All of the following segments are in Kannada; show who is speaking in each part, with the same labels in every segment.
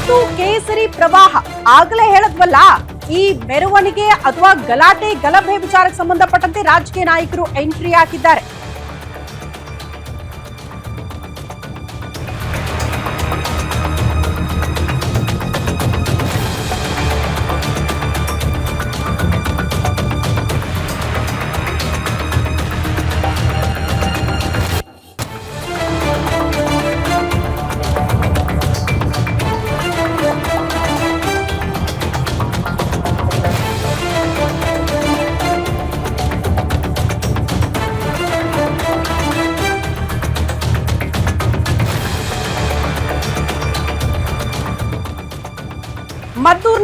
Speaker 1: ಇವತ್ತು ಕೇಸರಿ ಪ್ರವಾಹ. ಆಗಲೇ ಹೇಳದ್ವಲ್ಲ, ಈ ಮೆರವಣಿಗೆ ಅಥವಾ ಗಲಾಟೆ ಗಲಭೆ ವಿಚಾರಕ್ಕೆ ಸಂಬಂಧಪಟ್ಟಂತೆ ರಾಜಕೀಯ ನಾಯಕರು ಎಂಟ್ರಿ ಹಾಕಿದ್ದಾರೆ.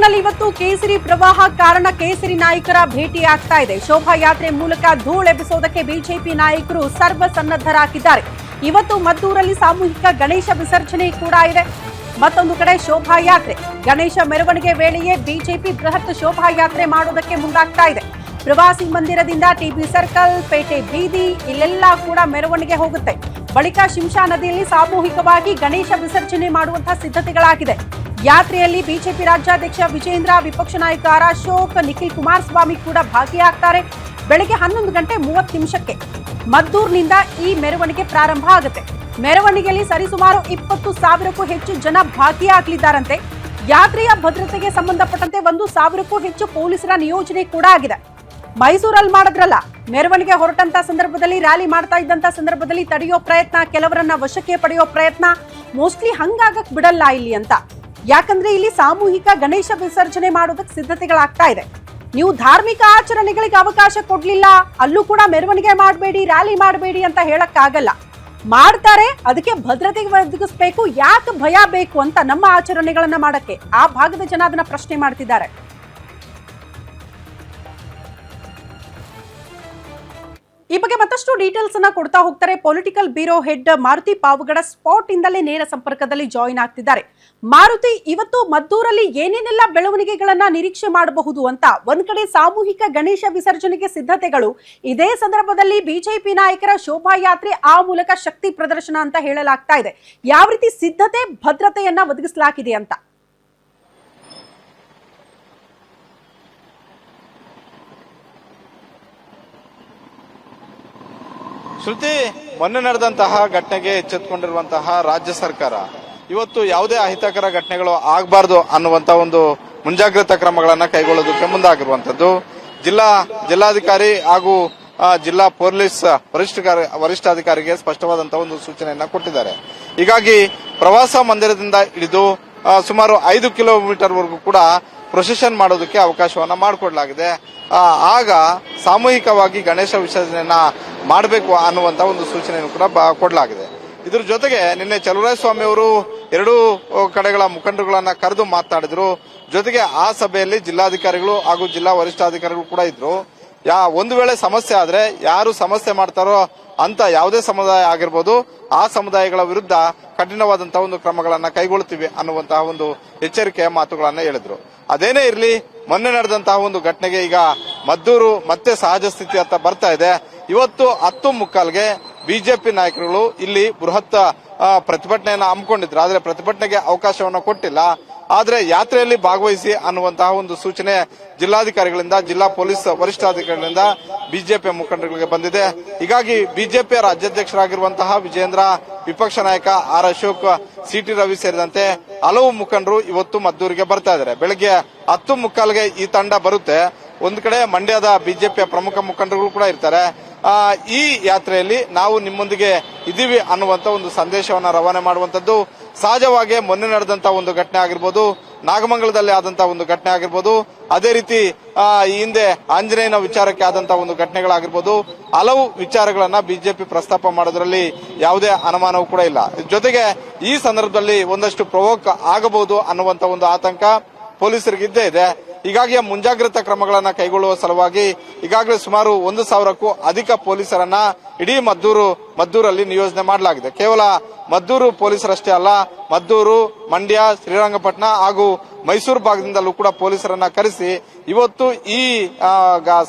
Speaker 1: ಮದ್ದೂರಿನಲ್ಲಿ ಇವತ್ತು ಕೇಸರಿ ಪ್ರವಾಹ ಕಾರಣ ಕೇಸರಿ ನಾಯಕರ ಭೇಟಿ ಆಗ್ತಾ ಇದೆ ಶೋಭಾಯಾತ್ರೆ ಮೂಲಕ ಧೂಳೆಬ್ಬಿಸೋದಕ್ಕೆ ಬಿಜೆಪಿ ನಾಯಕರು ಸರ್ವ ಸನ್ನದ್ಧರಾಗಿದ್ದಾರೆ ಇವತ್ತು ಮದ್ದೂರಲ್ಲಿ ಸಾಮೂಹಿಕ ಗಣೇಶ ವಿಸರ್ಜನೆ ಕೂಡ ಇದೆ. ಮತ್ತೊಂದು ಕಡೆ ಶೋಭಾಯಾತ್ರೆ ಗಣೇಶ ಮೆರವಣಿಗೆ ವೇಳೆಯೇ ಬಿಜೆಪಿ ಬೃಹತ್ ಶೋಭಾಯಾತ್ರೆ ಮಾಡೋದಕ್ಕೆ ಮುಂದಾಗ್ತಾ ಇದೆ. ಪ್ರವಾಸಿ ಮಂದಿರದಿಂದ ಟಿಬಿ ಸರ್ಕಲ್, ಪೇಟೆ ಬೀದಿ ಇಲ್ಲೆಲ್ಲ ಕೂಡ ಮೆರವಣಿಗೆ ಹೋಗುತ್ತೆ. ಬಳಿಕ ಶಿಂಷಾ ನದಿಯಲ್ಲಿ ಸಾಮೂಹಿಕವಾಗಿ ಗಣೇಶ ವಿಸರ್ಜನೆ ಮಾಡುವಂತಹ ಸಿದ್ಧತೆಗಳಾಗಿದೆ. ಯಾತ್ರೆಯಲ್ಲಿ ಬಿಜೆಪಿ ರಾಜ್ಯಾಧ್ಯಕ್ಷ ವಿಜೇಂದ್ರ ವಿಪಕ್ಷ ನಾಯಕ ಅಶೋಕ್, ನಿಖಿಲ್ ಕುಮಾರಸ್ವಾಮಿ ಕೂಡ ಭಾಗಿಯಾಗ್ತಾರೆ. ಬೆಳಗ್ಗೆ ಹನ್ನೊಂದು ಗಂಟೆ ಮೂವತ್ತು ನಿಮಿಷಕ್ಕೆ ಮದ್ದೂರಿನಿಂದ ಈ ಮೆರವಣಿಗೆ ಪ್ರಾರಂಭ ಆಗುತ್ತೆ. ಮೆರವಣಿಗೆಯಲ್ಲಿ ಸರಿಸುಮಾರು ಇಪ್ಪತ್ತು ಸಾವಿರಕ್ಕೂ ಹೆಚ್ಚು ಜನ ಭಾಗಿಯಾಗಲಿದ್ದಾರಂತೆ. ಯಾತ್ರೆಯ ಭದ್ರತೆಗೆ ಸಂಬಂಧಪಟ್ಟಂತೆ ಒಂದು ಸಾವಿರಕ್ಕೂ ಹೆಚ್ಚು ಪೊಲೀಸರ ನಿಯೋಜನೆ ಕೂಡ ಆಗಿದೆ. ಮೈಸೂರಲ್ಲಿ ಮಾಡಿದ್ರಲ್ಲ, ಮೆರವಣಿಗೆ ಹೊರಟಂತ ಸಂದರ್ಭದಲ್ಲಿ, ರ್ಯಾಲಿ ಮಾಡ್ತಾ ಇದ್ದಂತ ಸಂದರ್ಭದಲ್ಲಿ ತಡೆಯೋ ಪ್ರಯತ್ನ, ಕೆಲವರನ್ನ ವಶಕ್ಕೆ ಪಡೆಯೋ ಪ್ರಯತ್ನ, ಮೋಸ್ಟ್ಲಿ ಹಂಗಾಗಕ್ ಬಿಡಲ್ಲ ಇಲ್ಲಿ ಅಂತ. ಯಾಕಂದ್ರೆ ಇಲ್ಲಿ ಸಾಮೂಹಿಕ ಗಣೇಶ ವಿಸರ್ಜನೆ ಮಾಡೋದಕ್ಕೆ ಸಿದ್ಧತೆಗಳಾಗ್ತಾ ಇದೆ. ನೀವು ಧಾರ್ಮಿಕ ಆಚರಣೆಗಳಿಗೆ ಅವಕಾಶ ಕೊಡ್ಲಿಲ್ಲ, ಅಲ್ಲೂ ಕೂಡ ಮೆರವಣಿಗೆ ಮಾಡಬೇಡಿ, ರ್ಯಾಲಿ ಮಾಡಬೇಡಿ ಅಂತ ಹೇಳಕ್ಕಾಗಲ್ಲ. ಮಾಡ್ತಾರೆ, ಅದಕ್ಕೆ ಭದ್ರತೆ ಒದಗಿಸ್ಬೇಕು, ಯಾಕೆ ಭಯ ಬೇಕು ಅಂತ ನಮ್ಮ ಆಚರಣೆಗಳನ್ನ ಮಾಡಕ್ಕೆ ಆ ಭಾಗದ ಜನ ಅದನ್ನ ಪ್ರಶ್ನೆ ಮಾಡ್ತಿದ್ದಾರೆ. ಮತ್ತಷ್ಟು ಡೀಟೇಲ್ಸ್ ಅನ್ನ ಕೊಡ್ತಾ ಹೋಗ್ತಾರೆ. Political bureau head Maruti Pavagada spot ಇಂದಲೇ ನೇರ ಸಂಪರ್ಕದಲ್ಲಿ ಜಾಯಿನ್ ಆಗ್ತಿದ್ದಾರೆ. ಮಾರುತಿ, ಇವತ್ತು ಮದ್ದೂರಲ್ಲಿ ಏನೇನೆಲ್ಲ ಬೆಳವಣಿಗೆಗಳನ್ನ ನಿರೀಕ್ಷೆ ಮಾಡಬಹುದು ಅಂತ ಒಂದ್ ಕಡೆ ಸಾಮೂಹಿಕ ಗಣೇಶ ವಿಸರ್ಜನೆಗೆ ಸಿದ್ಧತೆಗಳು, ಇದೇ ಸಂದರ್ಭದಲ್ಲಿ ಬಿಜೆಪಿ ನಾಯಕರ ಶೋಭಾಯಾತ್ರೆ ಆ ಮೂಲಕ ಶಕ್ತಿ ಪ್ರದರ್ಶನ ಅಂತ ಹೇಳಲಾಗ್ತಾ ಇದೆ. ಯಾವ ರೀತಿ ಸಿದ್ಧತೆ, ಭದ್ರತೆಯನ್ನ ಒದಗಿಸಲಾಗಿದೆ ಅಂತ?
Speaker 2: ಶ್ರುತಿ, ಮೊನ್ನೆ ನಡೆದಂತಹ ಘಟನೆಗೆ ಎಚ್ಚೆತ್ತುಕೊಂಡಿರುವಂತಹ ರಾಜ್ಯ ಸರ್ಕಾರ, ಇವತ್ತು ಯಾವುದೇ ಅಹಿತಕರ ಘಟನೆಗಳು ಆಗಬಾರದು ಅನ್ನುವಂತ ಒಂದು ಮುಂಜಾಗ್ರತಾ ಕ್ರಮಗಳನ್ನ ಕೈಗೊಳ್ಳೋದಕ್ಕೆ ಮುಂದಾಗಿರುವಂತದ್ದು ಜಿಲ್ಲಾ ಜಿಲ್ಲಾಧಿಕಾರಿ ಹಾಗೂ ಜಿಲ್ಲಾ ಪೊಲೀಸ್ ವರಿಷ್ಠ ವರಿಷ್ಠಾಧಿಕಾರಿಗೆ ಸ್ಪಷ್ಟವಾದಂತಹ ಒಂದು ಸೂಚನೆಯನ್ನ ಕೊಟ್ಟಿದ್ದಾರೆ. ಹೀಗಾಗಿ ಪ್ರವಾಸ ಮಂದಿರದಿಂದ ಹಿಡಿದು ಸುಮಾರು ಐದು ಕಿಲೋಮೀಟರ್ ವರೆಗೂ ಕೂಡ ಪ್ರೊಸೆಷನ್ ಮಾಡೋದಕ್ಕೆ ಅವಕಾಶವನ್ನ ಮಾಡಿಕೊಡ್ಲಾಗಿದೆ. ಆಗ ಸಾಮೂಹಿಕವಾಗಿ ಗಣೇಶ ವಿಸರ್ಜನೆಯನ್ನ ಮಾಡಬೇಕು ಅನ್ನುವಂತ ಒಂದು ಸೂಚನೆಯನ್ನು ಕೂಡ ಕೊಡಲಾಗಿದೆ. ಇದ್ರ ಜೊತೆಗೆ ನಿನ್ನೆ ಚಲುವರಾಯ ಸ್ವಾಮಿ ಅವರು ಎರಡೂ ಕಡೆಗಳ ಮುಖಂಡರುಗಳನ್ನ ಕರೆದು ಮಾತನಾಡಿದ್ರು ಜೊತೆಗೆ ಆ ಸಭೆಯಲ್ಲಿ ಜಿಲ್ಲಾಧಿಕಾರಿಗಳು ಹಾಗೂ ಜಿಲ್ಲಾ ವರಿಷ್ಠಾಧಿಕಾರಿಗಳು ಕೂಡ ಇದ್ರು. ಯಾ, ಒಂದು ವೇಳೆ ಸಮಸ್ಯೆ ಆದ್ರೆ ಯಾರು ಸಮಸ್ಯೆ ಮಾಡ್ತಾರೋ ಅಂತ ಯಾವುದೇ ಸಮುದಾಯ ಆಗಿರ್ಬೋದು, ಆ ಸಮುದಾಯಗಳ ವಿರುದ್ಧ ಕಠಿಣವಾದಂತಹ ಒಂದು ಕ್ರಮಗಳನ್ನ ಕೈಗೊಳ್ಳುತ್ತೀವಿ ಅನ್ನುವಂತಹ ಒಂದು ಎಚ್ಚರಿಕೆಯ ಮಾತುಗಳನ್ನ ಹೇಳಿದ್ರು. ಅದೇನೇ ಇರಲಿ, ಮೊನ್ನೆ ನಡೆದಂತಹ ಒಂದು ಘಟನೆಗೆ ಈಗ ಮದ್ದೂರು ಮತ್ತೆ ಸಹಜ ಸ್ಥಿತಿ ಅಂತ ಬರ್ತಾ ಇದೆ. ಇವತ್ತು ಹತ್ತು ಮುಕ್ಕಾಲ್ಗೆ ಬಿಜೆಪಿ ನಾಯಕರುಗಳು ಇಲ್ಲಿ ಬೃಹತ್ ಪ್ರತಿಭಟನೆಯನ್ನು ಹಮ್ಮಿಕೊಂಡಿದ್ರು. ಆದರೆ ಪ್ರತಿಭಟನೆಗೆ ಅವಕಾಶವನ್ನು ಕೊಟ್ಟಿಲ್ಲ. ಆದ್ರೆ ಯಾತ್ರೆಯಲ್ಲಿ ಭಾಗವಹಿಸಿ ಅನ್ನುವಂತಹ ಒಂದು ಸೂಚನೆ ಜಿಲ್ಲಾಧಿಕಾರಿಗಳಿಂದ, ಜಿಲ್ಲಾ ಪೊಲೀಸ್ ವರಿಷ್ಠಾಧಿಕಾರಿಗಳಿಂದ ಬಿಜೆಪಿ ಮುಖಂಡರಿಗೆ ಬಂದಿದೆ. ಹೀಗಾಗಿ ಬಿಜೆಪಿಯ ರಾಜ್ಯಾಧ್ಯಕ್ಷರಾಗಿರುವಂತಹ ವಿಜೇಂದ್ರ, ವಿಪಕ್ಷ ನಾಯಕ ಆರ್ ಅಶೋಕ್, ಸಿಟಿ ರವಿ ಸೇರಿದಂತೆ ಹಲವು ಮುಖಂಡರು ಇವತ್ತು ಮದ್ದೂರಿಗೆ ಬರ್ತಾ ಇದ್ದಾರೆ. ಬೆಳಗ್ಗೆ ಹತ್ತು ಮುಕ್ಕಾಲ್ಗೆ ಈ ತಂಡ ಬರುತ್ತೆ. ಒಂದು ಕಡೆ ಮಂಡ್ಯದ ಬಿಜೆಪಿಯ ಪ್ರಮುಖ ಮುಖಂಡರುಗಳು ಕೂಡ ಇರ್ತಾರೆ. ಈ ಯಾತ್ರೆಯಲ್ಲಿ ನಾವು ನಿಮ್ಮೊಂದಿಗೆ ಇದ್ದೀವಿ ಅನ್ನುವಂತ ಒಂದು ಸಂದೇಶವನ್ನ ರವಾನೆ ಮಾಡುವಂತದ್ದು ಸಹಜವಾಗಿ ಮೊನ್ನೆ ನಡೆದಂತ ಒಂದು ಘಟನೆ ಆಗಿರ್ಬೋದು, ನಾಗಮಂಗಲದಲ್ಲಿ ಆದಂತ ಒಂದು ಘಟನೆ ಆಗಿರ್ಬೋದು, ಅದೇ ರೀತಿ ಈ ಹಿಂದೆ ಆಂಜನೇಯನ ವಿಚಾರಕ್ಕೆ ಆದಂತ ಒಂದು ಘಟನೆಗಳಾಗಿರ್ಬೋದು, ಹಲವು ವಿಚಾರಗಳನ್ನ ಬಿಜೆಪಿ ಪ್ರಸ್ತಾಪ ಮಾಡೋದ್ರಲ್ಲಿ ಯಾವುದೇ ಅನುಮಾನವೂ ಕೂಡ ಇಲ್ಲ. ಜೊತೆಗೆ ಈ ಸಂದರ್ಭದಲ್ಲಿ ಒಂದಷ್ಟು ಪ್ರವೋಕ್ ಆಗಬಹುದು ಅನ್ನುವಂತ ಒಂದು ಆತಂಕ ಪೊಲೀಸರಿಗಿದ್ದೇ ಇದೆ. ಹೀಗಾಗಿ ಮುಂಜಾಗ್ರತಾ ಕ್ರಮಗಳನ್ನು ಕೈಗೊಳ್ಳುವ ಸಲುವಾಗಿ ಈಗಾಗಲೇ ಸುಮಾರು ಒಂದು ಸಾವಿರಕ್ಕೂ ಅಧಿಕ ಪೊಲೀಸರನ್ನ ಇಡೀ ಮದ್ದೂರು, ಮದ್ದೂರಲ್ಲಿ ನಿಯೋಜನೆ ಮಾಡಲಾಗಿದೆ. ಕೇವಲ ಮದ್ದೂರು ಪೊಲೀಸರಷ್ಟೇ ಅಲ್ಲ, ಮದ್ದೂರು, ಮಂಡ್ಯ, ಶ್ರೀರಂಗಪಟ್ಟಣ ಹಾಗೂ ಮೈಸೂರು ಭಾಗದಿಂದಲೂ ಕೂಡ ಪೊಲೀಸರನ್ನ ಕರೆಸಿ ಇವತ್ತು ಈ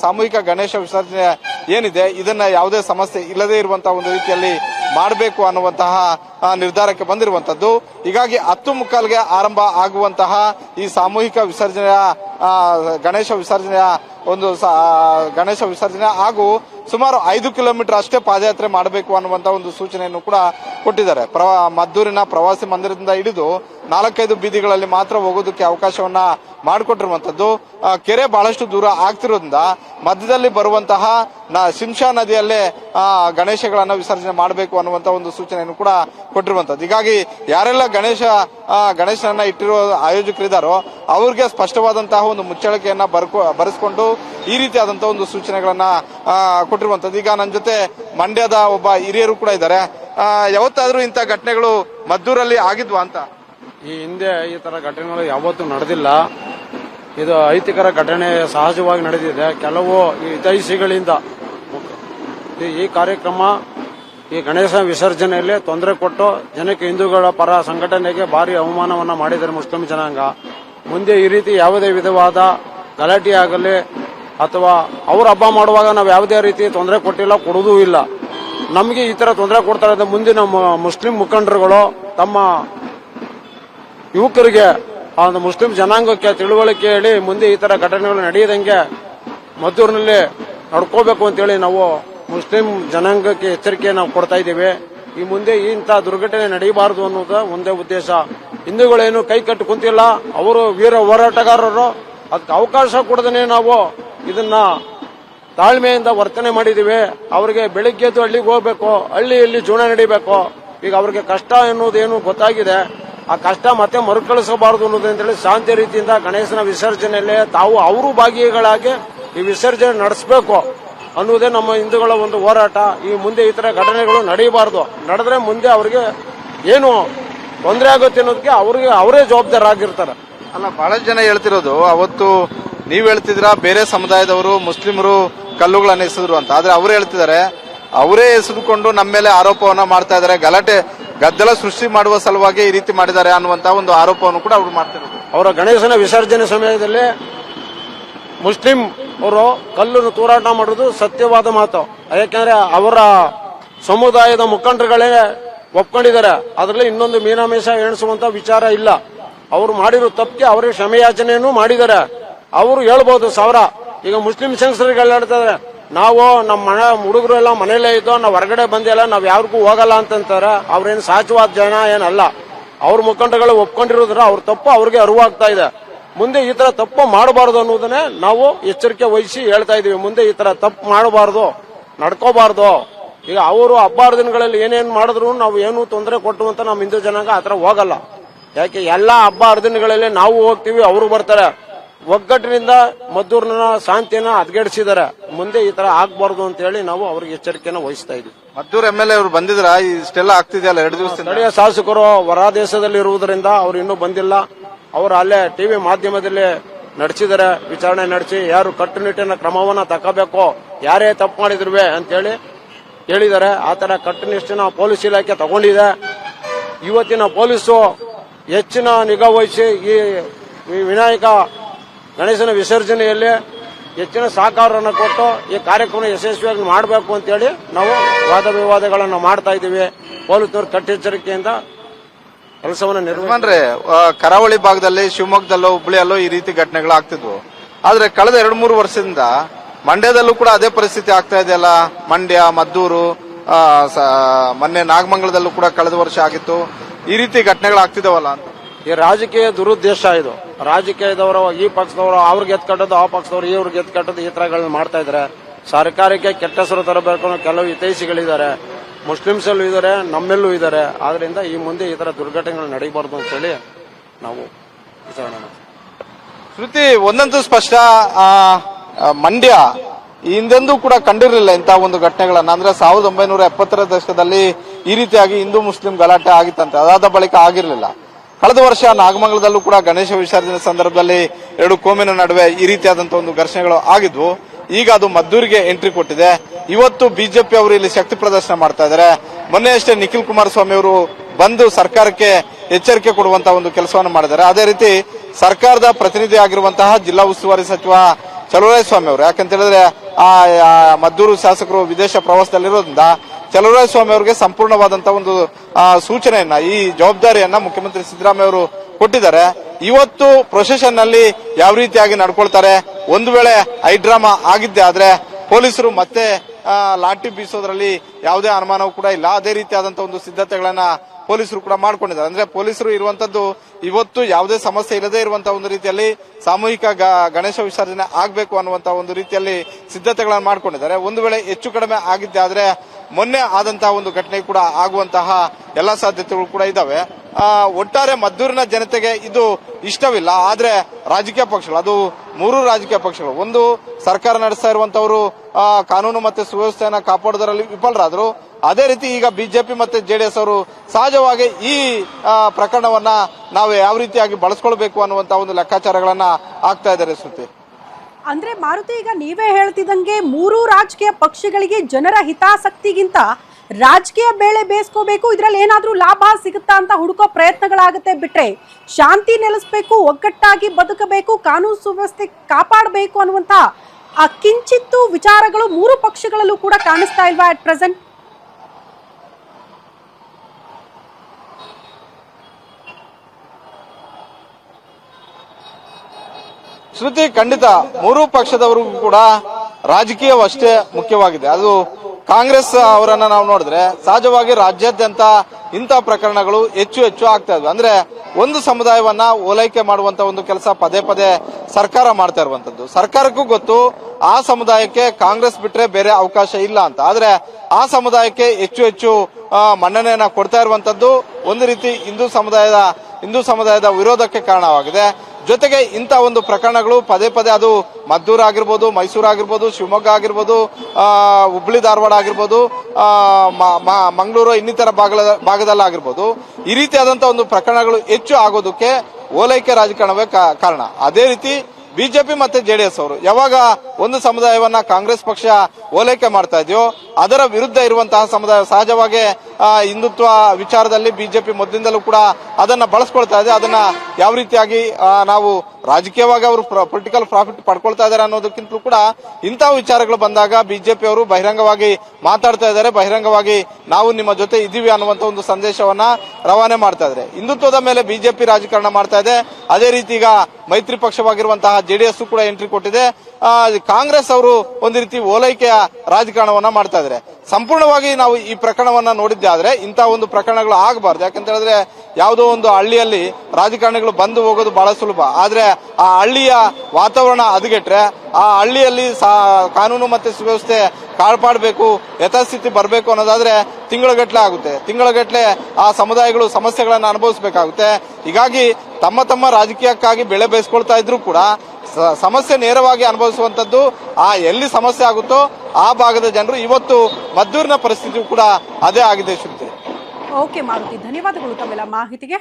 Speaker 2: ಸಾಮೂಹಿಕ ಗಣೇಶ ವಿಸರ್ಜನೆ ಏನಿದೆ, ಇದನ್ನ ಯಾವುದೇ ಸಮಸ್ಯೆ ಇಲ್ಲದೆ ಇರುವಂತಹ ಒಂದು ರೀತಿಯಲ್ಲಿ ಮಾಡಬೇಕು ಅನ್ನುವಂತಹ ನಿರ್ಧಾರಕ್ಕೆ ಬಂದಿರುವಂತದ್ದು. ಹೀಗಾಗಿ ಹತ್ತು ಮುಕ್ಕಾಲ್ಗೆ ಆರಂಭ ಆಗುವಂತಹ ಈ ಸಾಮೂಹಿಕ ವಿಸರ್ಜನೆಯ ಗಣೇಶ ವಿಸರ್ಜನೆಯ ಒಂದು ಗಣೇಶ ವಿಸರ್ಜನೆ ಹಾಗೂ ಸುಮಾರು ಐದು ಕಿಲೋಮೀಟರ್ ಅಷ್ಟೇ ಪಾದಯಾತ್ರೆ ಮಾಡಬೇಕು ಅನ್ನುವಂತ ಒಂದು ಸೂಚನೆಯನ್ನು ಕೂಡ ಕೊಟ್ಟಿದ್ದಾರೆ. ಪ್ರವಾ, ಮದ್ದೂರಿನ ಪ್ರವಾಸಿ ಮಂದಿರದಿಂದ ಹಿಡಿದು ನಾಲ್ಕೈದು ಬೀದಿಗಳಲ್ಲಿ ಮಾತ್ರ ಹೋಗೋದಕ್ಕೆ ಅವಕಾಶವನ್ನ ಮಾಡಿಕೊಟ್ಟಿರುವಂತದ್ದು ಕೆರೆ ಬಹಳಷ್ಟು ದೂರ ಆಗ್ತಿರೋದ್ರಿಂದ ಮಧ್ಯದಲ್ಲಿ ಬರುವಂತಹ ಶಿಂಷಾ ನದಿಯಲ್ಲೇ ಗಣೇಶಗಳನ್ನು ವಿಸರ್ಜನೆ ಮಾಡಬೇಕು ಅನ್ನುವಂತ ಒಂದು ಸೂಚನೆಯನ್ನು ಕೂಡ ಕೊಟ್ಟಿರುವಂತದ್ದು ಹೀಗಾಗಿ ಯಾರೆಲ್ಲ ಗಣೇಶ ಗಣೇಶನನ್ನ ಇಟ್ಟಿರೋ ಆಯೋಜಕರಿದ್ದಾರೋ ಅವ್ರಿಗೆ ಸ್ಪಷ್ಟವಾದಂತಹ ಒಂದು ಮುಚ್ಚಳಿಕೆಯನ್ನ ಬರ್ಕೊ, ಬರೆಸ್ಕೊಂಡು ಈ ರೀತಿಯಾದಂತಹ ಒಂದು ಸೂಚನೆಗಳನ್ನ ಕೊಟ್ಟಿರುವಂತದ್ದು ಈಗ ನನ್ನ ಜೊತೆ ಮಂಡ್ಯದ ಒಬ್ಬ ಹಿರಿಯರು ಕೂಡ ಇದ್ದಾರೆ. ಯಾವತ್ತಾದ್ರೂ ಇಂಥ ಘಟನೆಗಳು ಮದ್ದೂರಲ್ಲಿ ಆಗಿದ್ವಾ ಅಂತ?
Speaker 3: ಈ ಹಿಂದೆ ಈ ತರ ಘಟನೆಗಳು ಯಾವತ್ತೂ ನಡೆದಿಲ್ಲ. ಇದು ಐತಿಕರ ಘಟನೆ ಸಹಜವಾಗಿ ನಡೆದಿದೆ. ಕೆಲವು ಈ ಹಿತೈಷಿಗಳಿಂದ ಈ- ಕಾರ್ಯಕ್ರಮ ಈ ಗಣೇಶ ವಿಸರ್ಜನೆಯಲ್ಲಿ ತೊಂದರೆ ಕೊಟ್ಟು ಜನಕ್ಕೆ ಹಿಂದೂಗಳ ಪರ ಸಂಘಟನೆಗೆ ಭಾರಿ ಅವಮಾನವನ್ನ ಮಾಡಿದ್ದಾರೆ ಮುಸ್ಲಿಂ ಜನಾಂಗ. ಮುಂದೆ ಈ ರೀತಿ ಯಾವುದೇ ವಿಧವಾದ ಗಲಾಟೆ ಆಗಲಿ ಅಥವಾ ಅವ್ರ ಹಬ್ಬ ಮಾಡುವಾಗ ನಾವು ಯಾವುದೇ ರೀತಿ ತೊಂದರೆ ಕೊಟ್ಟಿಲ್ಲ, ಕೊಡುವುದೂ ಇಲ್ಲ. ನಮಗೆ ಈ ತರ ತೊಂದರೆ ಕೊಡ್ತಾ ಮುಂದಿನ ಮು- ಮುಸ್ಲಿಂ ಮುಖಂಡರುಗಳು ತಮ್ಮ ಯುವಕರಿಗೆ ಆ ಒಂದು ಮುಸ್ಲಿಂ ಜನಾಂಗಕ್ಕೆ ತಿಳುವಳಿಕೆ ಹೇಳಿ ಮುಂದೆ ಈ ತರ ಘಟನೆಗಳು ನಡೆಯದಂಗೆ ಮದ್ದೂರಿನಲ್ಲಿ ನಡ್ಕೋಬೇಕು ಅಂತೇಳಿ ನಾವು ಮುಸ್ಲಿಂ ಜನಾಂಗಕ್ಕೆ ಎಚ್ಚರಿಕೆ ನಾವು ಕೊಡ್ತಾ ಇದ್ದೇವೆ. ಈ ಮುಂದೆ ಇಂಥ ದುರ್ಘಟನೆ ನಡೆಯಬಾರದು ಅನ್ನೋದು ಒಂದೇ ಉದ್ದೇಶ. ಹಿಂದೂಗಳೇನು ಕೈ ಕಟ್ಟು ಕುಂತಿಲ್ಲ. ಅವರು ವೀರ ಹೋರಾಟಗಾರರು. ಅದಕ್ಕೆ ಅವಕಾಶ ಕೊಡದೇ ನಾವು ಇದನ್ನ ತಾಳ್ಮೆಯಿಂದ ವರ್ತನೆ ಮಾಡಿದ್ದೀವಿ. ಅವರಿಗೆ ಬೆಳಿಗ್ಗೆದ್ದು ಹಳ್ಳಿಗೆ ಹೋಗ್ಬೇಕು. ಹಳ್ಳಿಯಲ್ಲಿ ಜೀವನ ನಡಿಬೇಕು. ಈಗ ಅವ್ರಿಗೆ ಕಷ್ಟ ಎನ್ನುವುದೇನು ಗೊತ್ತಾಗಿದೆ. ಆ ಕಷ್ಟ ಮತ್ತೆ ಮರುಕಳಿಸಬಾರದು ಅನ್ನೋದಂತೇಳಿ ಶಾಂತಿ ರೀತಿಯಿಂದ ಗಣೇಶನ ವಿಸರ್ಜನೆಯಲ್ಲಿ ತಾವು ಅವರು ಭಾಗಿಗಳಾಗಿ ಈ ವಿಸರ್ಜನೆ ನಡೆಸಬೇಕು ಅನ್ನೋದೇ ನಮ್ಮ ಹಿಂದೂಗಳ ಒಂದು ಹೋರಾಟ. ಈ ಮುಂದೆ ಈ ತರ ಘಟನೆಗಳು ನಡೆಯಬಾರದು. ನಡೆದ್ರೆ ಮುಂದೆ ಅವರಿಗೆ ಏನು ತೊಂದರೆ ಆಗುತ್ತೆ ಅನ್ನೋದಕ್ಕೆ ಅವರಿಗೆ ಅವರೇ ಜವಾಬ್ದಾರಾಗಿರ್ತಾರೆ.
Speaker 2: ಅಲ್ಲ, ಬಹಳ ಜನ ಹೇಳ್ತಿರೋದು, ಅವತ್ತು ನೀವ್ ಹೇಳ್ತಿದ್ರ ಬೇರೆ ಸಮುದಾಯದವರು, ಮುಸ್ಲಿಮರು ಕಲ್ಲುಗಳನ್ನ ಎಸೆದ್ರು ಅಂತ. ಆದ್ರೆ ಅವ್ರು ಹೇಳ್ತಿದ್ದಾರೆ, ಅವರೇ ಎಸೆದುಕೊಂಡು ನಮ್ಮ ಮೇಲೆ ಆರೋಪವನ್ನ ಮಾಡ್ತಾ ಇದ್ದಾರೆ. ಗಲಾಟೆ ಗದ್ದಲ ಸೃಷ್ಟಿ ಮಾಡುವ ಸಲುವಾಗಿ ಈ ರೀತಿ ಮಾಡಿದ್ದಾರೆ ಅನ್ನುವಂತ ಒಂದು ಆರೋಪವನ್ನು ಕೂಡ ಅವರು ಮಾಡ್ತಿರೋದು.
Speaker 3: ಅವರ ಗಣೇಶನ ವಿಸರ್ಜನೆ ಸಮಯದಲ್ಲಿ ಮುಸ್ಲಿಂ ಅವರು ಕಲ್ಲನ್ನು ತೂರಾಟ ಮಾಡುವುದು ಸತ್ಯವಾದ ಮಾತು. ಯಾಕೆಂದ್ರೆ ಅವರ ಸಮುದಾಯದ ಮುಖಂಡರುಗಳೇ ಒಪ್ಕೊಂಡಿದ್ದಾರೆ. ಅದರಲ್ಲಿ ಇನ್ನೊಂದು ಮೀನಾಮೇಷ ಎಣಿಸುವಂತ ವಿಚಾರ ಇಲ್ಲ. ಅವರು ಮಾಡಿರೋ ತಪ್ಪಿಗೆ ಅವರೇ ಕ್ಷಮೆಯಾಚನೆಯನ್ನು ಮಾಡಿದ್ದಾರೆ. ಅವರು ಹೇಳ್ಬೋದು, ಸಾವಿರ. ಈಗ ಮುಸ್ಲಿಂ ಸಂಸ್ಥೆಗಳು ಹೇಳ್ತಾರೆ ನಾವು ನಮ್ಮ ಮನೆ ಹುಡುಗರು ಎಲ್ಲ ಮನೇಲೇ ಇದ್ದೋ ನಾವು ಹೊರಗಡೆ ಬಂದಿಲ್ಲ ನಾವು ಯಾರಿಗೂ ಹೋಗಲ್ಲ ಅಂತಂತಾರೆ. ಅವ್ರೇನು ಸಾಚವಾದ ಜನ ಏನಲ್ಲ. ಅವ್ರ ಮುಖಂಡಗಳು ಒಪ್ಕೊಂಡಿರೋದ್ರ ಅವ್ರ ತಪ್ಪು ಅವ್ರಿಗೆ ಅರಿವಾಗ್ತಾ ಇದೆ. ಮುಂದೆ ಈ ತರ ತಪ್ಪು ಮಾಡಬಾರದು ಅನ್ನೋದನ್ನೇ ನಾವು ಎಚ್ಚರಿಕೆ ವಹಿಸಿ ಹೇಳ್ತಾ ಇದೀವಿ. ಮುಂದೆ ಈ ತರ ತಪ್ಪು ಮಾಡಬಾರ್ದು, ನಡ್ಕೋಬಾರ್ದು. ಈಗ ಅವರು ಹಬ್ಬಾರ ದಿನಗಳಲ್ಲಿ ಏನೇನ್ ಮಾಡಿದ್ರು ನಾವು ಏನು ತೊಂದರೆ ಕೊಟ್ಟು ಅಂತ ನಮ್ಮ ಹಿಂದೂ ಜನಾಂಗ ಆತರ ಹೋಗಲ್ಲ. ಯಾಕೆ, ಎಲ್ಲಾ ಹಬ್ಬ ಹರಿದಿನಗಳಲ್ಲಿ ನಾವು ಹೋಗ್ತೀವಿ, ಅವರು ಬರ್ತಾರೆ. ಒಗ್ಗಟ್ಟಿನಿಂದ ಮದ್ದೂರಿನ ಶಾಂತಿಯನ್ನ ಹದಗೆಡಿಸಿದ್ದಾರೆ ಮುಂದೆ ಈ ತರ ಆಗ್ಬಾರ್ದು ಅಂತ ಹೇಳಿ ನಾವು ಅವ್ರಿಗೆ ಎಚ್ಚರಿಕೆಯನ್ನು ವಹಿಸ್ತಾ ಇದ್ವಿ.
Speaker 2: ಮದ್ದೂರ್ ಎಂ ಎಲ್ ಎ ಅವರು ಬಂದಿದ್ರ? ಇಷ್ಟೆಲ್ಲ ಆಗ್ತಿದೆಯಲ್ಲ ಎರಡು ದಿವಸ
Speaker 3: ಸ್ಥಳೀಯ ಶಾಸಕರು ಹೊರ ದೇಶದಲ್ಲಿ ಇರುವುದರಿಂದ ಅವ್ರು ಇನ್ನೂ ಬಂದಿಲ್ಲ. ಅವರು ಅಲ್ಲೇ ಟಿವಿ ಮಾಧ್ಯಮದಲ್ಲಿ ನಡೆಸಿದರೆ ವಿಚಾರಣೆ ನಡೆಸಿ ಯಾರು ಕಟ್ಟುನಿಟ್ಟಿನ ಕ್ರಮವನ್ನ ತಗೋಬೇಕು ಯಾರೇ ತಪ್ಪು ಮಾಡಿದ್ರುವೆ ಅಂತೇಳಿ ಹೇಳಿದ್ದಾರೆ ಆ ತರ ಕಟ್ಟುನಿಷ್ಠಿನ ಪೊಲೀಸ್ ಇಲಾಖೆ ತಗೊಂಡಿದೆ. ಇವತ್ತಿನ ಪೊಲೀಸು ಹೆಚ್ಚಿನ ನಿಗಾ ವಹಿಸಿ ಈ ಈ ವಿನಾಯಕ ಗಣೇಶನ ವಿಸರ್ಜನೆಯಲ್ಲಿ ಹೆಚ್ಚಿನ ಸಹಕಾರವನ್ನು ಕೊಟ್ಟು ಈ ಕಾರ್ಯಕ್ರಮ ಯಶಸ್ವಿಯಾಗಿ ಮಾಡಬೇಕು ಅಂತೇಳಿ ನಾವು ವಾದ ವಿವಾದಗಳನ್ನು ಮಾಡ್ತಾ ಇದ್ದೀವಿ. ಪೊಲೀಸರು ಕಟ್ಟೆಚ್ಚರಿಕೆಯಿಂದ ಕೆಲಸವನ್ನು
Speaker 2: ಯಜಮಾನ್ರೆ ಕರಾವಳಿ ಭಾಗದಲ್ಲಿ, ಶಿವಮೊಗ್ಗದಲ್ಲೋ ಹುಬ್ಬಳ್ಳಿಯಲ್ಲೋ ಈ ರೀತಿ ಘಟನೆಗಳು ಆಗ್ತಿದ್ವು. ಆದ್ರೆ ಕಳೆದ ಎರಡು ಮೂರು ವರ್ಷದಿಂದ ಮಂಡ್ಯದಲ್ಲೂ ಕೂಡ ಅದೇ ಪರಿಸ್ಥಿತಿ ಆಗ್ತಾ ಇದೆಯಲ್ಲ ಮಂಡ್ಯ, ಮದ್ದೂರು ಮೊನ್ನೆ ನಾಗಮಂಗಲದಲ್ಲೂ ಕೂಡ ಕಳೆದ ವರ್ಷ ಆಗಿತ್ತು. ಈ ರೀತಿ ಘಟನೆಗಳು ಆಗ್ತಿದಾವಲ್ಲ ಅಂತ.
Speaker 3: ಈ ರಾಜಕೀಯ ದುರುದ್ದೇಶ ಇದು. ರಾಜಕೀಯದವರು ಈ ಪಕ್ಷದವರು ಅವ್ರಿಗೆ ಎತ್ಕಟ್ಟೋದು ಆ ಪಕ್ಷದವರು ಇವ್ರಿಗೆ ಎತ್ಕಟ್ಟೋದು ಈ ತರಗಳನ್ನ ಮಾಡ್ತಾ ಸರ್ಕಾರಕ್ಕೆ ಕೆಟ್ಟ ಹೆಸರು ತರಬೇಕು ಅನ್ನೋ ಕೆಲವು ಹಿತೈಷಿಗಳಿದ್ದಾರೆ ಮುಸ್ಲಿಮ್ಸ್ ಅಲ್ಲೂ ಇದ್ದಾರೆ, ನಮ್ಮೆಲ್ಲೂ ಇದ್ದಾರೆ. ಆದ್ರಿಂದ ಈ ಮುಂದೆ ಈ ತರ ದುರ್ಘಟನೆಗಳು ನಡೀಬಾರ್ದು ಅಂತೇಳಿ ನಾವು ವಿಚಾರಣೆ ಮಾಡ್ತೀವಿ.
Speaker 2: ಶ್ರುತಿ, ಒಂದಂತೂ ಸ್ಪಷ್ಟ. ಮಂಡ್ಯ ಹಿಂದೆಂದೂ ಕೂಡ ಕಂಡಿರಲಿಲ್ಲ ಇಂತಹ ಒಂದು ಘಟನೆಗಳನ್ನ. ಅಂದ್ರೆ ಸಾವಿರದ ಒಂಬೈನೂರ ಎಪ್ಪತ್ತರ ದಶಕದಲ್ಲಿ ಈ ರೀತಿಯಾಗಿ ಹಿಂದೂ ಮುಸ್ಲಿಂ ಗಲಾಟೆ ಆಗಿತ್ತಂತೆ. ಅದಾದ ಬಳಿಕ ಆಗಿರಲಿಲ್ಲ. ಕಳೆದ ವರ್ಷ ನಾಗಮಂಗಲದಲ್ಲೂ ಕೂಡ ಗಣೇಶ ವಿಸರ್ಜನೆ ಸಂದರ್ಭದಲ್ಲಿ ಎರಡು ಕೋಮಿನ ನಡುವೆ ಈ ರೀತಿಯಾದಂತಹ ಒಂದು ಘರ್ಷಣೆಗಳು ಆಗಿದ್ವು. ಈಗ ಅದು ಮದ್ದೂರಿಗೆ ಎಂಟ್ರಿ ಕೊಟ್ಟಿದೆ. ಇವತ್ತು ಬಿಜೆಪಿ ಅವರು ಇಲ್ಲಿ ಶಕ್ತಿ ಪ್ರದರ್ಶನ ಮಾಡ್ತಾ ಇದ್ದಾರೆ. ಮೊನ್ನೆ ಅಷ್ಟೇ ನಿಖಿಲ್ ಕುಮಾರಸ್ವಾಮಿ ಅವರು ಬಂದು ಸರ್ಕಾರಕ್ಕೆ ಎಚ್ಚರಿಕೆ ಕೊಡುವಂತಹ ಒಂದು ಕೆಲಸವನ್ನು ಮಾಡಿದ್ದಾರೆ. ಅದೇ ರೀತಿ ಸರ್ಕಾರದ ಪ್ರತಿನಿಧಿ ಆಗಿರುವಂತಹ ಜಿಲ್ಲಾ ಉಸ್ತುವಾರಿ ಸಚಿವ ಚಲುವರಾಯ ಸ್ವಾಮಿ ಅವರು, ಯಾಕಂತ ಹೇಳಿದ್ರೆ ಆ ಮದ್ದೂರು ಶಾಸಕರು ವಿದೇಶ ಪ್ರವಾಸದಲ್ಲಿರೋದ್ರಿಂದ ಚಲುವರಾಯ ಸ್ವಾಮಿ ಅವರಿಗೆ ಸಂಪೂರ್ಣವಾದಂತಹ ಒಂದು ಸೂಚನೆಯನ್ನ, ಈ ಜವಾಬ್ದಾರಿಯನ್ನ ಮುಖ್ಯಮಂತ್ರಿ ಸಿದ್ದರಾಮಯ್ಯ ಅವರು ಕೊಟ್ಟಿದ್ದಾರೆ. ಇವತ್ತು ಪ್ರೊಸೆಷನ್ನಲ್ಲಿ ಯಾವ ರೀತಿಯಾಗಿ ನಡ್ಕೊಳ್ತಾರೆ? ಒಂದು ವೇಳೆ ಹೈಡ್ರಾಮಾ ಡ್ರಾಮಾ ಆಗಿದ್ದೆ ಆದ್ರೆ ಪೊಲೀಸರು ಮತ್ತೆ ಲಾಠಿ ಬೀಸೋದ್ರಲ್ಲಿ ಯಾವುದೇ ಅನುಮಾನವೂ ಕೂಡ ಇಲ್ಲ. ಅದೇ ರೀತಿಯಾದಂತಹ ಒಂದು ಸಿದ್ಧತೆಗಳನ್ನ ಪೊಲೀಸರು ಕೂಡ ಮಾಡ್ಕೊಂಡಿದ್ದಾರೆ. ಅಂದ್ರೆ ಪೊಲೀಸರು ಇರುವಂತದ್ದು ಇವತ್ತು ಯಾವುದೇ ಸಮಸ್ಯೆ ಇಲ್ಲದೆ ಇರುವಂತಹ ಒಂದು ರೀತಿಯಲ್ಲಿ ಸಾಮೂಹಿಕ ಗಣೇಶ ವಿಸರ್ಜನೆ ಆಗಬೇಕು ಅನ್ನುವಂತಹ ಒಂದು ರೀತಿಯಲ್ಲಿ ಸಿದ್ಧತೆಗಳನ್ನು ಮಾಡ್ಕೊಂಡಿದ್ದಾರೆ. ಒಂದು ವೇಳೆ ಹೆಚ್ಚು ಕಡಿಮೆ ಆಗಿದ್ದೆ ಆದ್ರೆ ಮೊನ್ನೆ ಆದಂತಹ ಒಂದು ಘಟನೆ ಕೂಡ ಆಗುವಂತಹ ಎಲ್ಲ ಸಾಧ್ಯತೆಗಳು ಕೂಡ ಇದ್ದಾವೆ. ಒಟ್ಟಾರೆ ಮದ್ದೂರಿನ ಜನತೆಗೆ ಇದು ಇಷ್ಟವಿಲ್ಲ. ಆದ್ರೆ ರಾಜಕೀಯ ಪಕ್ಷಗಳು, ಅದು ಮೂರು ರಾಜಕೀಯ ಪಕ್ಷಗಳು. ಒಂದು ಸರ್ಕಾರ ನಡೆಸ್ತಾ ಇರುವಂತವರು ಕಾನೂನು ಮತ್ತೆ ಸುವ್ಯವಸ್ಥೆಯನ್ನ ಕಾಪಾಡೋದರಲ್ಲಿ ವಿಫಲರಾದರು. ಅದೇ ರೀತಿ ಈಗ ಬಿಜೆಪಿ ಮತ್ತೆ ಜೆಡಿಎಸ್ ಅವರು ಸಹಜವಾಗಿ ಈ ಪ್ರಕರಣವನ್ನ ನಾವು ಯಾವ ರೀತಿಯಾಗಿ ಬಳಸ್ಕೊಳ್ಬೇಕು ಅನ್ನುವಂತ ಒಂದು ಲೆಕ್ಕಾಚಾರಗಳನ್ನ ಆಗ್ತಾ ಇದ್ದಾರೆ ಶ್ರುತಿ.
Speaker 1: ಅಂದ್ರೆ ಮಾರುತಿ, ಈಗ ನೀವೇ ಹೇಳ್ತಿದ್ದಂಗೆ ಮೂರು ರಾಜಕೀಯ ಪಕ್ಷಗಳಿಗೆ ಜನರ ಹಿತಾಸಕ್ತಿಗಿಂತ ರಾಜಕೀಯ ಬೇಳೆ ಬೇಯಿಸ್ಕೋಬೇಕು, ಇದರಲ್ಲಿ ಏನಾದರೂ ಲಾಭ ಸಿಗುತ್ತಾ ಅಂತ ಹುಡುಕೋ ಪ್ರಯತ್ನಗಳಾಗುತ್ತೆ ಬಿಟ್ರೆ ಶಾಂತಿ ನೆಲೆಸಬೇಕು, ಒಗ್ಗಟ್ಟಾಗಿ ಬದುಕಬೇಕು, ಕಾನೂನು ಸುವ್ಯವಸ್ಥೆ ಕಾಪಾಡಬೇಕು ಅನ್ನುವಂತ ಆ ಕಿಂಚಿತ್ತು ವಿಚಾರಗಳು ಮೂರು ಪಕ್ಷಗಳಲ್ಲೂ ಕೂಡ ಕಾಣಿಸ್ತಾ ಇಲ್ವಾ ಅಟ್ ಪ್ರೆಸೆಂಟ್
Speaker 2: ಶ್ರುತಿ ಖಂಡಿತ ಮೂರು ಪಕ್ಷದವರಿಗೂ ಕೂಡ ರಾಜಕೀಯವಷ್ಟೇ ಮುಖ್ಯವಾಗಿದೆ. ಅದು ಕಾಂಗ್ರೆಸ್ ಅವರನ್ನ ನಾವು ನೋಡಿದ್ರೆ ಸಹಜವಾಗಿ ರಾಜ್ಯಾದ್ಯಂತ ಇಂಥ ಪ್ರಕರಣಗಳು ಹೆಚ್ಚು ಹೆಚ್ಚು ಆಗ್ತಾ ಇದ್ವು. ಅಂದ್ರೆ ಒಂದು ಸಮುದಾಯವನ್ನ ಓಲೈಕೆ ಮಾಡುವಂತ ಒಂದು ಕೆಲಸ ಪದೇ ಪದೇ ಸರ್ಕಾರ ಮಾಡ್ತಾ ಇರುವಂತದ್ದು. ಸರ್ಕಾರಕ್ಕೂ ಗೊತ್ತು, ಆ ಸಮುದಾಯಕ್ಕೆ ಕಾಂಗ್ರೆಸ್ ಬಿಟ್ರೆ ಬೇರೆ ಅವಕಾಶ ಇಲ್ಲ ಅಂತ. ಆದ್ರೆ ಆ ಸಮುದಾಯಕ್ಕೆ ಹೆಚ್ಚು ಹೆಚ್ಚು ಮನ್ನಣೆಯನ್ನ ಕೊಡ್ತಾ ಇರುವಂತದ್ದು ಒಂದು ರೀತಿ ಹಿಂದೂ ಸಮುದಾಯದ ಹಿಂದೂ ಸಮುದಾಯದ ವಿರೋಧಕ್ಕೆ ಕಾರಣವಾಗಿದೆ. ಜೊತೆಗೆ ಇಂಥ ಒಂದು ಪ್ರಕರಣಗಳು ಪದೇ ಪದೇ ಅದು ಮದ್ದೂರು ಆಗಿರ್ಬೋದು, ಮೈಸೂರು ಆಗಿರ್ಬೋದು, ಶಿವಮೊಗ್ಗ ಆಗಿರ್ಬೋದು ಹುಬ್ಳಿ ಧಾರವಾಡ ಆಗಿರ್ಬೋದು ಮಂಗಳೂರು ಇನ್ನಿತರ ಭಾಗದ ಭಾಗದಲ್ಲಾಗಿರ್ಬೋದು ಈ ರೀತಿಯಾದಂಥ ಒಂದು ಪ್ರಕರಣಗಳು ಹೆಚ್ಚು ಆಗೋದಕ್ಕೆ ಓಲೈಕೆ ರಾಜಕಾರಣವೇ ಕಾರಣ. ಅದೇ ರೀತಿ ಬಿಜೆಪಿ ಮತ್ತೆ ಜೆಡಿಎಸ್ ಅವರು, ಯಾವಾಗ ಒಂದು ಸಮುದಾಯವನ್ನ ಕಾಂಗ್ರೆಸ್ ಪಕ್ಷ ಓಲೈಕೆ ಮಾಡ್ತಾ ಇದೆಯೋ, ಅದರ ವಿರುದ್ಧ ಇರುವಂತಹ ಸಮುದಾಯ ಸಹಜವಾಗಿ ಹಿಂದುತ್ವ ವಿಚಾರದಲ್ಲಿ ಬಿಜೆಪಿ ಮೊದಲಿಂದಲೂ ಕೂಡ ಅದನ್ನ ಬಳಸ್ಕೊಳ್ತಾ ಇದೆ. ಅದನ್ನ ಯಾವ ರೀತಿಯಾಗಿ ನಾವು ರಾಜಕೀಯವಾಗಿ ಅವರು ಪೊಲಿಟಿಕಲ್ ಪ್ರಾಫಿಟ್ ಪಡ್ಕೊಳ್ತಾ ಇದ್ದಾರೆ ಅನ್ನೋದಕ್ಕಿಂತಲೂ ಕೂಡ ಇಂತಹ ವಿಚಾರಗಳು ಬಂದಾಗ ಬಿಜೆಪಿ ಅವರು ಬಹಿರಂಗವಾಗಿ ಮಾತಾಡ್ತಾ ಇದ್ದಾರೆ. ಬಹಿರಂಗವಾಗಿ ನಾವು ನಿಮ್ಮ ಜೊತೆ ಇದ್ದೀವಿ ಅನ್ನುವಂತ ಒಂದು ಸಂದೇಶವನ್ನ ರವಾನೆ ಮಾಡ್ತಾ ಇದ್ದಾರೆ. ಹಿಂದುತ್ವದ ಮೇಲೆ ಬಿಜೆಪಿ ರಾಜಕಾರಣ ಮಾಡ್ತಾ ಇದೆ. ಅದೇ ರೀತಿ ಈಗ ಮೈತ್ರಿ ಪಕ್ಷವಾಗಿರುವಂತಹ ಜೆಡಿಎಸ್ ಕೂಡ ಎಂಟ್ರಿ ಕೊಟ್ಟಿದೆ. ಕಾಂಗ್ರೆಸ್ ಅವರು ಒಂದು ರೀತಿ ಓಲೈಕೆಯ ರಾಜಕಾರಣವನ್ನ ಮಾಡ್ತಾ ಇದ್ದಾರೆ. ಸಂಪೂರ್ಣವಾಗಿ ನಾವು ಈ ಪ್ರಕರಣವನ್ನ ನೋಡಿದ್ದೆ ಆದರೆ ಇಂಥ ಒಂದು ಪ್ರಕರಣಗಳು ಆಗಬಾರ್ದು. ಯಾಕಂತ ಹೇಳಿದ್ರೆ ಯಾವುದೋ ಒಂದು ಹಳ್ಳಿಯಲ್ಲಿ ರಾಜಕಾರಣಿಗಳು ಬಂದು ಹೋಗೋದು ಬಹಳ ಸುಲಭ. ಆದರೆ ಆ ಹಳ್ಳಿಯ ವಾತಾವರಣ ಹದಗೆಟ್ರೆ ಆ ಹಳ್ಳಿಯಲ್ಲಿ ಕಾನೂನು ಮತ್ತು ಸುವ್ಯವಸ್ಥೆ ಕಾಪಾಡಬೇಕು, ಯಥಾಸ್ಥಿತಿ ಬರಬೇಕು ಅನ್ನೋದಾದ್ರೆ ತಿಂಗಳಗಟ್ಟಲೆ ಆಗುತ್ತೆ. ತಿಂಗಳಗಟ್ಟಲೆ ಆ ಸಮುದಾಯಗಳು ಸಮಸ್ಯೆಗಳನ್ನು ಅನುಭವಿಸಬೇಕಾಗುತ್ತೆ. ಹೀಗಾಗಿ ತಮ್ಮ ತಮ್ಮ ರಾಜಕೀಯಕ್ಕಾಗಿ ಬೆಳೆ ಬೇಯಿಸ್ಕೊಳ್ತಾ ಇದ್ರು ಕೂಡ ಸಮಸ್ಯೆ ನೇರವಾಗಿ ಅನುಭವಿಸುವಂತದ್ದು ಆ ಎಲ್ಲಿ ಸಮಸ್ಯೆ ಆಗುತ್ತೋ ಆ ಭಾಗದ ಜನರು ಇವತ್ತು ಮದ್ದೂರಿನ ಪರಿಸ್ಥಿತಿ ಕೂಡ ಅದೇ ಆಗಿದೆ, ಶ್ರುತಿ.
Speaker 1: ಓಕೆ ಮಾರುತಿ, ಧನ್ಯವಾದಗಳು ತಮ್ಮೆಲ್ಲ ಮಾಹಿತಿಗೆ.